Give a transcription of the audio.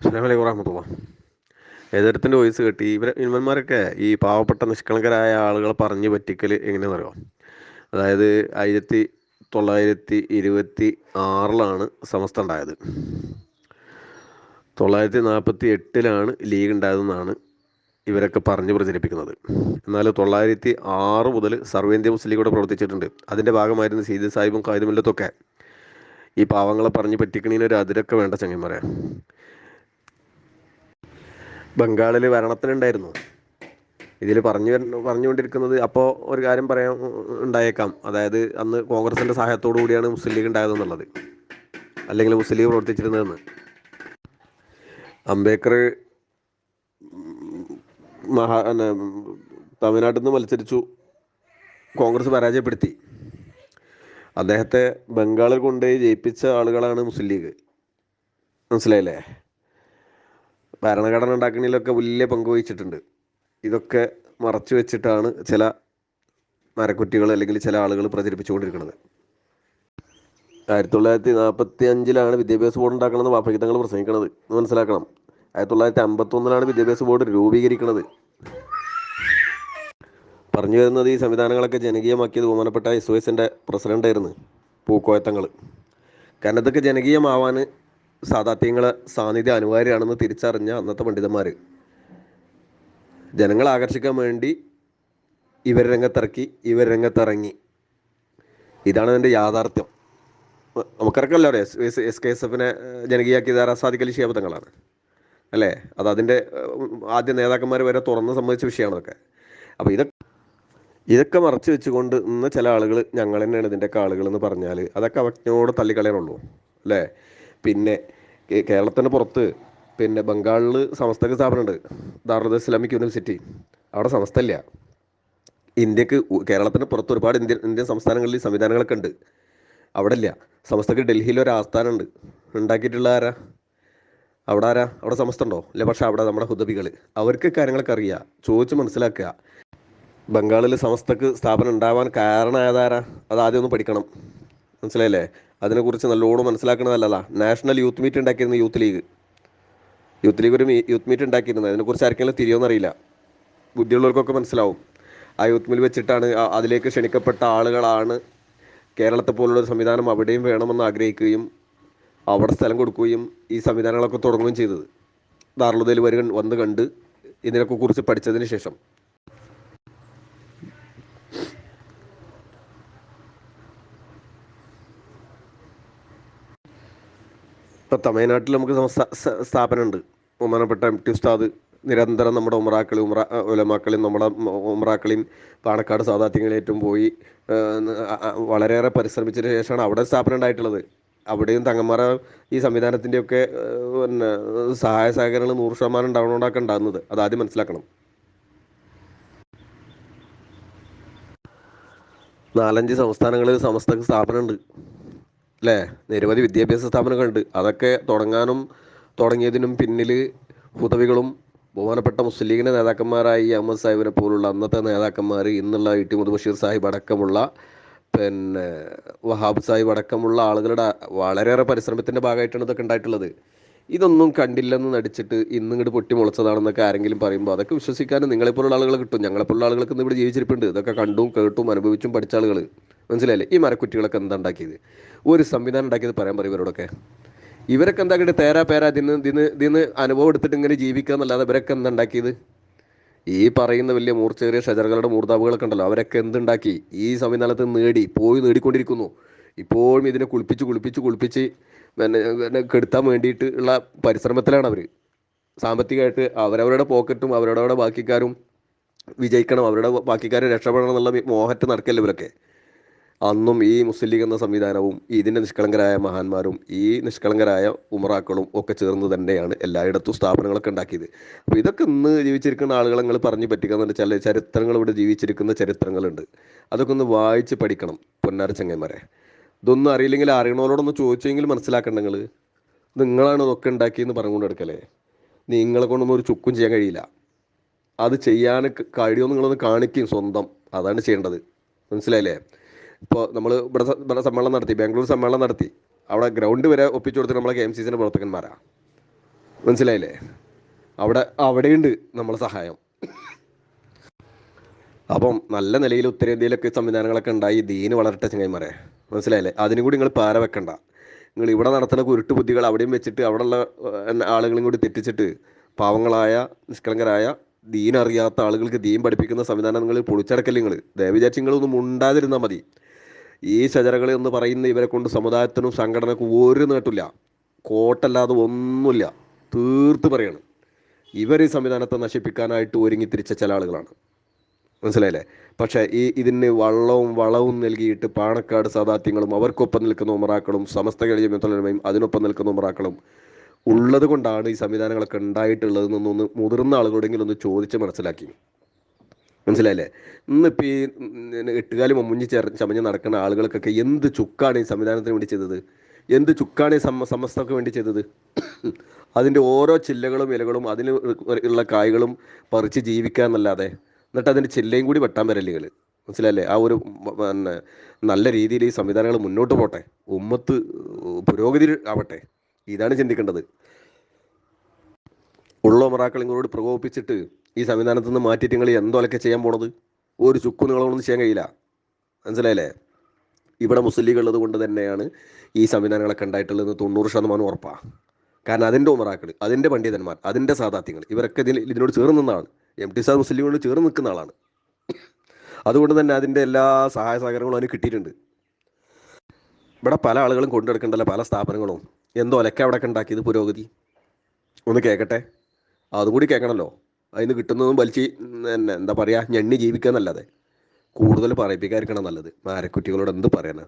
അസ്സലാമു അലൈക്കും വറഹമത്തുള്ള എതിർത്തിന്റെ വോയിസ് കേട്ട് ഇവരെ ഇവന്മാരൊക്കെ ഈ പാവപ്പെട്ട നിഷ്കളങ്കരായ ആളുകളെ പറഞ്ഞു പറ്റിക്കൽ എങ്ങനെയാണെന്ന് അറിയാം അതായത് ആയിരത്തി തൊള്ളായിരത്തി ഇരുപത്തി ആറിലാണ് സമസ്ത ഉണ്ടായത്. തൊള്ളായിരത്തി നാൽപ്പത്തി എട്ടിലാണ് ലീഗ് ഉണ്ടായതെന്നാണ് ഇവരൊക്കെ പറഞ്ഞ് പ്രചരിപ്പിക്കുന്നത്. എന്നാൽ തൊള്ളായിരത്തി ആറ് മുതൽ സർവേന്ത്യ മുസ്ലിം ലീഗോടെ പ്രവർത്തിച്ചിട്ടുണ്ട്. അതിന്റെ ഭാഗമായിരുന്നു സീതി സാഹിബും കായിദുമില്ലത്തൊക്കെ ഈ പാവങ്ങളെ പറഞ്ഞ് പറ്റിക്കണീനൊരു അതിരൊക്കെ വേണ്ട ചങ്ങന്മാരെ. ബംഗാളിൽ ഭരണത്തിലുണ്ടായിരുന്നു ഇതിൽ പറഞ്ഞു പറഞ്ഞുകൊണ്ടിരിക്കുന്നത് അപ്പോൾ ഒരു കാര്യം പറയാൻ ഉണ്ടായേക്കാം. അതായത് അന്ന് കോൺഗ്രസിന്റെ സഹായത്തോടു കൂടിയാണ് മുസ്ലിം ലീഗ് ഉണ്ടായതെന്നുള്ളത്. അല്ലെങ്കിൽ മുസ്ലിം ലീഗ് പ്രവർത്തിച്ചിരുന്നതെന്ന്. അംബേദ്കർ മഹാ തമിഴ്നാട്ടിൽ നിന്ന് മത്സരിച്ചു. കോൺഗ്രസ് പരാജയപ്പെടുത്തി. അദ്ദേഹത്തെ ബംഗാളിൽ കൊണ്ടുപോയി ജയിപ്പിച്ച ആളുകളാണ് മുസ്ലിം ലീഗ്. മനസ്സിലായില്ലേ? ഭരണഘടന ഉണ്ടാക്കുന്നതിലൊക്കെ വലിയ പങ്ക് വഹിച്ചിട്ടുണ്ട്. ഇതൊക്കെ മറച്ചു വെച്ചിട്ടാണ് ചില മരക്കുറ്റികൾ അല്ലെങ്കിൽ ചില ആളുകൾ പ്രചരിപ്പിച്ചുകൊണ്ടിരിക്കുന്നത്. ആയിരത്തി തൊള്ളായിരത്തി നാൽപ്പത്തി അഞ്ചിലാണ് വിദ്യാഭ്യാസ ബോർഡ് ഉണ്ടാക്കണമെന്ന് വാപ്പകിത്തങ്ങൾ പ്രസംഗിക്കുന്നത് എന്ന് മനസ്സിലാക്കണം. ആയിരത്തി തൊള്ളായിരത്തി അമ്പത്തൊന്നിലാണ് വിദ്യാഭ്യാസ ബോർഡ് രൂപീകരിക്കുന്നത് പറഞ്ഞു വരുന്നത് ഈ സംവിധാനങ്ങളൊക്കെ ജനകീയമാക്കിയത് ബഹുമാനപ്പെട്ട എസ് ഒ എസിന്റെ പ്രസിഡന്റായിരുന്നു പൂക്കോയത്തങ്ങൾ. കാരണം ഇതൊക്കെ ജനകീയമാവാൻ സാധാത്യങ്ങളെ സാന്നിധ്യം അനിവാര്യമാണെന്ന് തിരിച്ചറിഞ്ഞ അന്നത്തെ പണ്ഡിതന്മാർ ജനങ്ങളെ ആകർഷിക്കാൻ വേണ്ടി ഇവർ രംഗത്തിറക്കി ഇവർ രംഗത്തിറങ്ങി. ഇതാണ് അതിന്റെ യാഥാർത്ഥ്യം. നമുക്കറിയാമല്ലോ എസ് എസ് കെ എസ് എഫിനെ ജനകീയാക്കിയത് അസാദിക്കലി ശേപതങ്ങളാണ് അല്ലേ? അത് അതിന്റെ ആദ്യ നേതാക്കന്മാർ വരെ തുറന്ന് സംബന്ധിച്ച വിഷയമാണ് അതൊക്കെ അപ്പോൾ ഇതൊക്കെ ഇതൊക്കെ മറച്ചു വെച്ചുകൊണ്ട് ഇന്ന് ചില ആളുകൾ ഞങ്ങൾ തന്നെയാണ് ഇതിന്റെയൊക്കെ ആളുകൾ എന്ന് പറഞ്ഞാൽ അതൊക്കെ അവജ്ഞയോട് തള്ളിക്കളയാനുള്ളൂ. അല്ലേ? പിന്നെ കേരളത്തിന് പുറത്ത് പിന്നെ ബംഗാളിൽ സമസ്തക്ക് സ്ഥാപനമുണ്ട്. Darul Islamic University. അവിടെ സമസ്ത ഇല്ല ഇന്ത്യയ്ക്ക് കേരളത്തിന് പുറത്ത് ഒരുപാട് ഇന്ത്യൻ ഇന്ത്യൻ സംസ്ഥാനങ്ങളിൽ സംവിധാനങ്ങളൊക്കെ ഉണ്ട്. അവിടെ ഇല്ല സമസ്തക്ക് ഡൽഹിയിൽ ഒരു ആസ്ഥാനമുണ്ട്. ഉണ്ടാക്കിയിട്ടുള്ള ആരാ? അവിടെ ആരാ? അവിടെ സമസ്ത ഉണ്ടോ? അല്ലെ പക്ഷെ അവിടെ നമ്മുടെ ഹുദബികൾ അവർക്ക് കാര്യങ്ങളൊക്കെ അറിയാം. ചോദിച്ച് മനസ്സിലാക്കുക. ബംഗാളിൽ സമസ്തക്ക് സ്ഥാപനം ഉണ്ടാവാൻ കാരണമായതാരാ അത് ആദ്യം ഒന്ന് പഠിക്കണം. മനസ്സിലായില്ലേ? അതിനെക്കുറിച്ച് നല്ലോണം മനസ്സിലാക്കണതല്ലതാ. നാഷണൽ യൂത്ത് മീറ്റ് ഉണ്ടാക്കിയിരുന്നു യൂത്ത് ലീഗ് യൂത്ത് ലീഗ് ഒരു യൂത്ത് മീറ്റ് ഉണ്ടാക്കിയിരുന്നു. അതിനെക്കുറിച്ച് ആർക്കെങ്കിലും തിരിയോന്നറിയില്ല. ബുദ്ധിയുള്ളവർക്കൊക്കെ മനസ്സിലാവും. ആ യൂത്ത് മീറ്റ് വെച്ചിട്ടാണ് അതിലേക്ക് ക്ഷണിക്കപ്പെട്ട ആളുകളാണ് കേരളത്തെ പോലുള്ള സംവിധാനം അവിടെയും വേണമെന്ന് ആഗ്രഹിക്കുകയും അവിടെ സ്ഥലം കൊടുക്കുകയും ഈ സംവിധാനങ്ങളൊക്കെ തുടങ്ങുകയും ചെയ്തത്. ദാറുലുദയിൽ വരിക വന്ന് കണ്ട് ഇതിനൊക്കെ കുറിച്ച് പഠിച്ചതിന് ശേഷം. ഇപ്പോൾ തമിഴ്നാട്ടിൽ നമുക്ക് സ്ഥാപനമുണ്ട്. ബഹുമാനപ്പെട്ട എം ടി ഉസ്താദ് നിരന്തരം നമ്മുടെ ഉമറാക്കളി ഉമറ ഉലമാക്കളിയും നമ്മുടെ ഉമറാക്കളെയും പാണക്കാട് സാധാത്യങ്ങളേറ്റവും പോയി വളരെയേറെ പരിശ്രമിച്ചതിന് ശേഷമാണ് അവിടെ സ്ഥാപനം ഉണ്ടായിട്ടുള്ളത്. അവിടെയും തങ്ങന്മാര ഈ സംവിധാനത്തിന്റെയൊക്കെ പിന്നെ സഹായ സഹകരണങ്ങൾ നൂറ് ശതമാനം ഉണ്ടാവണോണ്ടൊക്കെ ഉണ്ടാകുന്നത് അതാദ്യം മനസ്സിലാക്കണം. നാലഞ്ച് സംസ്ഥാനങ്ങളിൽ സമസ്തക്ക് സ്ഥാപനമുണ്ട്. അല്ലേ നിരവധി വിദ്യാഭ്യാസ സ്ഥാപനങ്ങളുണ്ട്. അതൊക്കെ തുടങ്ങാനും തുടങ്ങിയതിനും പിന്നിൽ ഹുദവികളും ബഹുമാനപ്പെട്ട മുസ്ലിം ലീഗിന്റെ നേതാക്കന്മാരായി അഹമ്മദ് സാഹിബിനെ പോലുള്ള അന്നത്തെ നേതാക്കന്മാർ ഇന്നുള്ള ഇ. ടി. മുഹമ്മദ് സാഹിബ് അടക്കമുള്ള പിന്നെ വഹാബ് സാഹിബ് അടക്കമുള്ള ആളുകളുടെ വളരെയേറെ പരിശ്രമത്തിന്റെ ഭാഗമായിട്ടാണ് ഇതൊക്കെ ഉണ്ടായിട്ടുള്ളത്. ഇതൊന്നും കണ്ടില്ലെന്ന് നടിച്ചിട്ട് ഇന്നും ഇങ്ങോട്ട് പൊട്ടി ആരെങ്കിലും പറയുമ്പോൾ അതൊക്കെ വിശ്വസിക്കാനും നിങ്ങളെപ്പോലുള്ള ആളുകൾ കിട്ടും. ഞങ്ങളെപ്പോലുള്ള ആളുകൾക്ക് ഇന്ന് ഇവിടെ ജീവിച്ചിരിപ്പുണ്ട്. ഇതൊക്കെ കണ്ടും കേട്ടും അനുഭവിച്ചും പഠിച്ച ആളുകൾ മനസ്സിലായില്ലേ? ഈ മരക്കുറ്റികളൊക്കെ എന്താ ഉണ്ടാക്കിയത്? ഒരു സംവിധാനം ഉണ്ടാക്കിയത് പറയാൻ പറയും ഇവരോടൊക്കെ. ഇവരൊക്കെ എന്താ കിട്ടി തേരാ പേരാ ഇതിന് ഇതിന് ഇതിന് അനുഭവം എടുത്തിട്ട് ഇങ്ങനെ ജീവിക്കുക എന്നല്ലാതെ ഇവരൊക്കെ എന്താ ഉണ്ടാക്കിയത്? ഈ പറയുന്ന വലിയ മൂർച്ചേറിയ ഷജറുകളുടെ മൂർതാവുകളൊക്കെ ഉണ്ടല്ലോ. അവരൊക്കെ എന്തുണ്ടാക്കി? ഈ സംവിധാനത്തിൽ നേടി പോയി നേടിക്കൊണ്ടിരിക്കുന്നു. ഇപ്പോഴും ഇതിനെ കുളിപ്പിച്ച് കുളിപ്പിച്ച് കുളിപ്പിച്ച് പിന്നെ കെടുത്താൻ വേണ്ടിയിട്ട് ഉള്ള പരിശ്രമത്തിലാണ് അവർ സാമ്പത്തികമായിട്ട് അവരവരുടെ പോക്കറ്റും അവരവരുടെ ബാക്കിക്കാരും വിജയിക്കണം അവരുടെ ബാക്കിക്കാരെ രക്ഷപ്പെടണം എന്നുള്ള മോഹറ്റ് നടക്കല്ലേ ഇവരൊക്കെ. അന്നും ഈ മുസ്ലിം ലീഗ് എന്ന സംവിധാനവും ഇതിന്റെ നിഷ്കളങ്കരായ മഹാന്മാരും ഈ നിഷ്കളങ്കരായ ഉമറാക്കളും ഒക്കെ ചേർന്ന് തന്നെയാണ് എല്ലായിടത്തും സ്ഥാപനങ്ങളൊക്കെ ഉണ്ടാക്കിയത്. അപ്പോൾ ഇതൊക്കെ ഇന്ന് ജീവിച്ചിരിക്കുന്ന ആളുകളെ നിങ്ങൾ പറഞ്ഞു പറ്റിക്കാന്ന് ചില ചരിത്രങ്ങൾ ഇവിടെ ജീവിച്ചിരിക്കുന്ന ചരിത്രങ്ങളുണ്ട്. അതൊക്കെ ഒന്ന് വായിച്ച് പഠിക്കണം പൊന്നാര ചങ്ങന്മാരെ ഇതൊന്നും അറിയില്ലെങ്കിൽ അറിയണവരോടൊന്ന് ചോദിച്ചെങ്കിൽ മനസ്സിലാക്കണ്ട നിങ്ങൾ നിങ്ങളാണ് ഇതൊക്കെ ഉണ്ടാക്കിയെന്ന് പറഞ്ഞുകൊണ്ട് എടുക്കലേ നിങ്ങളെ കൊണ്ടൊന്നും ഒരു ചുക്കും ചെയ്യാൻ കഴിയില്ല. അത് ചെയ്യാൻ കഴിയുമെന്ന് നിങ്ങളൊന്ന് കാണിക്കും സ്വന്തം. അതാണ് ചെയ്യേണ്ടത്. മനസ്സിലായില്ലേ? ഇപ്പോൾ നമ്മൾ ഇവിടെ ഇവിടെ സമ്മേളനം നടത്തി ബാംഗ്ലൂർ സമ്മേളനം നടത്തി. അവിടെ ഗ്രൗണ്ട് വരെ ഒപ്പിച്ചു കൊടുത്തിട്ട് നമ്മളെ കെ എം സി സിന്റെ പ്രവർത്തകന്മാരാണ് മനസ്സിലായില്ലേ? അവിടെ അവിടെയുണ്ട് നമ്മളെ സഹായം. അപ്പം നല്ല നിലയിൽ ഉത്തരേന്ത്യയിലൊക്കെ സംവിധാനങ്ങളൊക്കെ ഉണ്ടായി ദീന് വളരട്ടെ ചങ്ങായിമാരെ. മനസ്സിലായില്ലേ? അതിനും കൂടി നിങ്ങൾ പാര വെക്കണ്ട. നിങ്ങൾ ഇവിടെ നടത്തുന്ന കുരുട്ട് ബുദ്ധികൾ അവിടെയും വെച്ചിട്ട് അവിടെയുള്ള ആളുകളും കൂടി തെറ്റിച്ചിട്ട് പാവങ്ങളായ നിഷ്കളങ്കരായ ദീൻ അറിയാത്ത ആളുകൾക്ക് ദീൻ പഠിപ്പിക്കുന്ന സംവിധാനം നിങ്ങൾ പൊളിച്ചടക്കല്ലേ നിങ്ങൾ ദയവിചാരിച്ച് ഉണ്ടാതിരുന്നാൽ മതി. ഈ ശജറകൾ എന്ന് പറയുന്ന ഇവരെ കൊണ്ട് സമുദായത്തിനും സംഘടനക്കും ഒരു നേട്ടില്ല കോട്ടല്ലാതെ ഒന്നുമില്ല. തീർത്ത് പറയാണ്. ഇവർ ഈ സംവിധാനത്തെ നശിപ്പിക്കാനായിട്ട് ഒരുങ്ങി തിരിച്ച ചില ആളുകളാണ്. മനസ്സിലായില്ലേ? പക്ഷേ ഈ ഇതിന് വള്ളവും വളവും നൽകിയിട്ട് പാണക്കാട് സദാത്യങ്ങളും അവർക്കൊപ്പം നിൽക്കുന്ന ഉമറാക്കളും സമസ്ത കളിയും അതിനൊപ്പം നിൽക്കുന്ന ഉമറാക്കളും ഉള്ളത് കൊണ്ടാണ് ഈ സംവിധാനങ്ങളൊക്കെ ഉണ്ടായിട്ടുള്ളത് എന്നൊന്ന് മുതിർന്ന ആളുകളോടെങ്കിലും ഒന്ന് ചോദിച്ച് മനസ്സിലാക്കി. മനസ്സിലായില്ലേ? ഇന്നിപ്പോൾ ഈ എട്ടുകാലി മമ്മുഞ്ഞി ചേർ ചമഞ്ഞ് നടക്കുന്ന ആളുകൾക്കൊക്കെ എന്ത് ചുക്കാണ് ഈ സംവിധാനത്തിന് വേണ്ടി ചെയ്തത്? എന്ത് ചുക്കാണ് ഈ സമ സമസ്തക്ക് വേണ്ടി ചെയ്തത്? അതിന്റെ ഓരോ ചില്ലകളും ഇലകളും അതിന് ഉള്ള കായ്കളും പറിച്ച് ജീവിക്കാന്നല്ലാതെ എന്നിട്ട് അതിന്റെ ചില്ലയും കൂടി വെട്ടാൻ വരല്ലുകൾ മനസ്സിലല്ലേ ആ ഒരു പിന്നെ നല്ല രീതിയിൽ ഈ സംവിധാനങ്ങൾ മുന്നോട്ട് പോട്ടെ. ഉമ്മത്ത് പുരോഗതി ആവട്ടെ. ഇതാണ് ചിന്തിക്കേണ്ടത്. ഉള്ള മറാക്കൾ നിങ്ങളോട് പ്രകോപിപ്പിച്ചിട്ട് ഈ സംവിധാനത്തിൽ നിന്ന് മാറ്റിയിട്ട് നിങ്ങൾ എന്തോലൊക്കെ ചെയ്യാൻ പോണത്? ഒരു ചുക്കു നിങ്ങളൊന്നും ചെയ്യാൻ കഴിയില്ല. മനസ്സിലായില്ലേ? ഇവിടെ മുസ്ലിങ്ങൾ ഉള്ളത് കൊണ്ട് തന്നെയാണ് ഈ സംവിധാനങ്ങളൊക്കെ ഉണ്ടായിട്ടുള്ളത് തൊണ്ണൂറ് ശതമാനം ഉറപ്പാണ് കാരണം അതിന്റെ ഉമറാക്കൾ അതിന്റെ പണ്ഡിതന്മാർ അതിന്റെ സാധാത്യങ്ങൾ ഇവരൊക്കെ ഇതിൽ ഇതിനോട് ചേർന്ന് നിന്നതാണ് എം ടി സാർ മുസ്ലിങ്ങളോട് ചേർന്ന് നിൽക്കുന്ന ആളാണ്. അതുകൊണ്ട് തന്നെ അതിന്റെ എല്ലാ സഹായ സഹകരണങ്ങളും അതിന് കിട്ടിയിട്ടുണ്ട്. ഇവിടെ പല ആളുകളും കൊണ്ടുനടക്കണ്ടല്ലോ പല സ്ഥാപനങ്ങളും. എന്തോ ഒലക്ക അവിടെ ഉണ്ടാക്കിയത് പുരോഗതി. ഒന്ന് കേൾക്കട്ടെ അതുകൂടി കേൾക്കണമല്ലോ അതിന് കിട്ടുന്നതും വലിച്ച് പിന്നെ എന്താ പറയുക ഞെണ്ണി ജീവിക്കുക എന്നല്ലാതെ. കൂടുതൽ പറയിപ്പിക്കാതിരിക്കണം നല്ലത്. മാരക്കുറ്റികളോട് എന്ത് പറയാനാ?